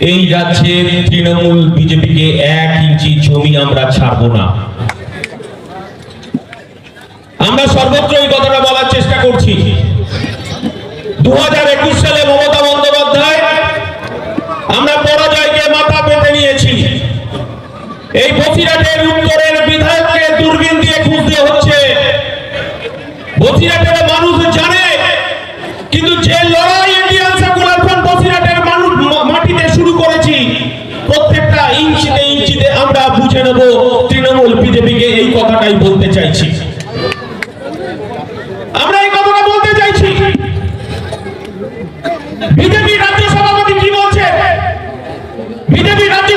এই রাজ্যের তৃণমূল বিজেপিকে এক ইঞ্চি জমি আমরা ছাড়বো না। আমরা সর্বত্র এই কথাটা বলার চেষ্টা করছি। দু হাজার একুশ সালে মমতা বন্দ্যোপাধ্যায় আমরা পরাজয়কে মাথা পেতে নিয়েছি। এই বসিরহাটের উত্তরের বিধায়ককে দূরবীন দিয়ে খুঁজতে হচ্ছে। বসিরহাটের মানুষ জানে কিন্তু যে লড়াই ইন্ডিয়ান সেকুলার ফ্রন্ট বসিরহাটের মানুষ মা- মাটিতে শুরু করেছি প্রত্যেকটা ইঞ্চিতে ইঞ্চিতে আমরা বুঝে নেব, তৃণমূল বিজেপিকে এই কথাটাই বলতে চাইছি। আমরা এই কথাটা বলতে চাইছি। বিজেপি রাজ্য সভাপতি কি বলছে? বিজেপি রাজ্য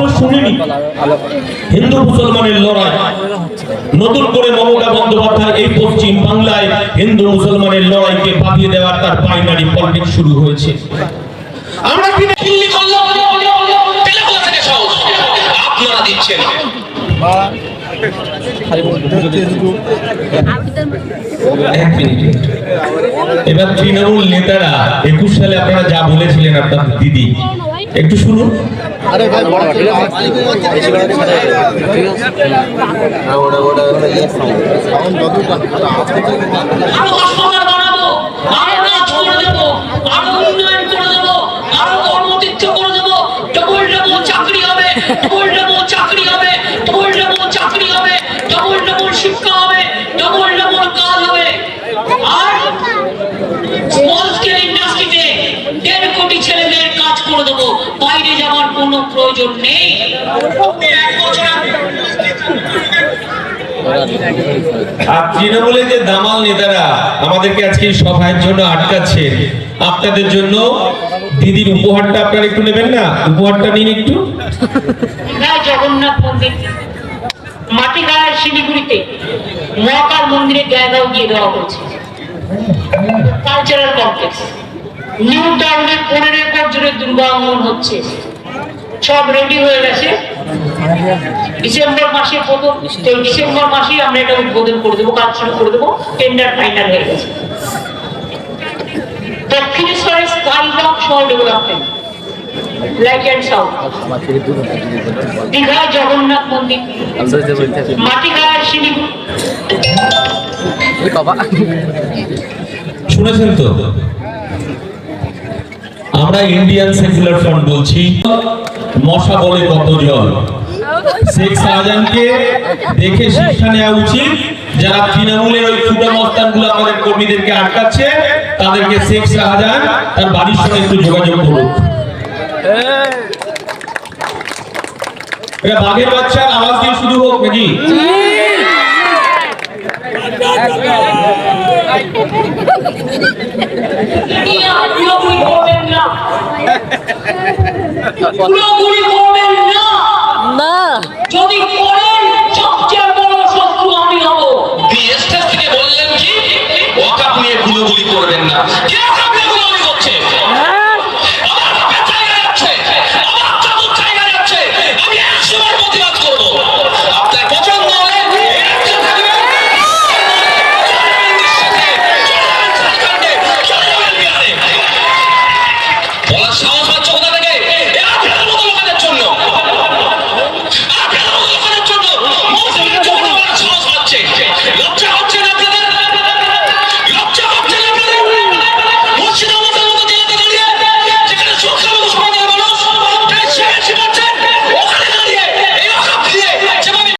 কখনো শুনিনি? হিন্দু মুসলমানের লড়াই। নতুন করে মমতা বন্দ্যোপাধ্যায় এই পশ্চিম বাংলায় হিন্দু মুসলমানের লড়াইকে বাঁধিয়ে দেওয়ার তার বাইনারি পলিটিক্স শুরু হয়েছে। আমরা কি দিল্লি আপনারা দিচ্ছেন। এবার তৃণমূল নেতারা একুশ সালে আপনারা যা বলেছিলেন আপনার দিদি একটু শুনুন। আরে ভাই বড় ঠিক আছে সাউন্ড যতটা আরও হাসপাতাল বানাবো আরও কাজ করে দেবো আরও উন্নয়ন করে দেবো আরও কর্মতীর্থ করে দেবো ডবল ডবল চাকরি হবে ডবল ডবল চাকরি হবে ডবল ডবল চাকরি হবে ডবল ডবল শিক্ষা হবে ডবল ডবল কাজ হবে আর স্মল স্কেল ইন্ডাস্ট্রিতে দেড় কোটি ছেলেদের কাজ করে দেবো। বাইরে যাওয়ার কোনো প্রয়োজন নেই। আর তৃণমূলের যে দামাল নেতারা আমাদেরকে আজকে সভার জন্য আটকাচ্ছেন আপনাদের জন্য দিদির উপহারটা আপনারা একটু নেবেন না? উপহারটা নিন একটু। জগন্নাথ মন্দির মাটিগাড়ার শিলিগুড়িতে মহাকাল মন্দিরের জায়গাও দিয়ে দেওয়া হয়েছে। কালচারাল কমপ্লেক্স নিউ টাউনে পনেরো একর জুড়ে দুর্গাঙ্গন হচ্ছে। সব রেডি হয়ে গেছে। ডিসেম্বর মাসে প্রথম ডিসেম্বর মাসেই আমরা এটা উদ্বোধন করে দেবো কাজ শুরু করে দেবো টেন্ডার ফাইনাল হয়ে গেছে। দক্ষিণেশ্বরের স্কাইলক শহর development light and sound Digha Jagannath মন্দির। মাটিগাড়ার শিলিগুড়ি। শুনেছেন তো? আমরা ইন্ডিয়ান সেকুলার ফ্রন্ট বলছি। মশা বলে কত জল শেখ শাহজাহানকে দেখে শিক্ষা নেওয়া উচিত। যারা তৃণমূলের ওই ফুটা মস্তানগুলো আমাদের কর্মীদেরকে আটকাচ্ছে, তাদেরকে শেখ শাহজাহান তার বাড়ির সঙ্গে একটু যোগাযোগ করুক এটা বাঘের বাচ্চার আওয়াজ দিয়ে শুরু হোক নাকি? 裏取り込めるな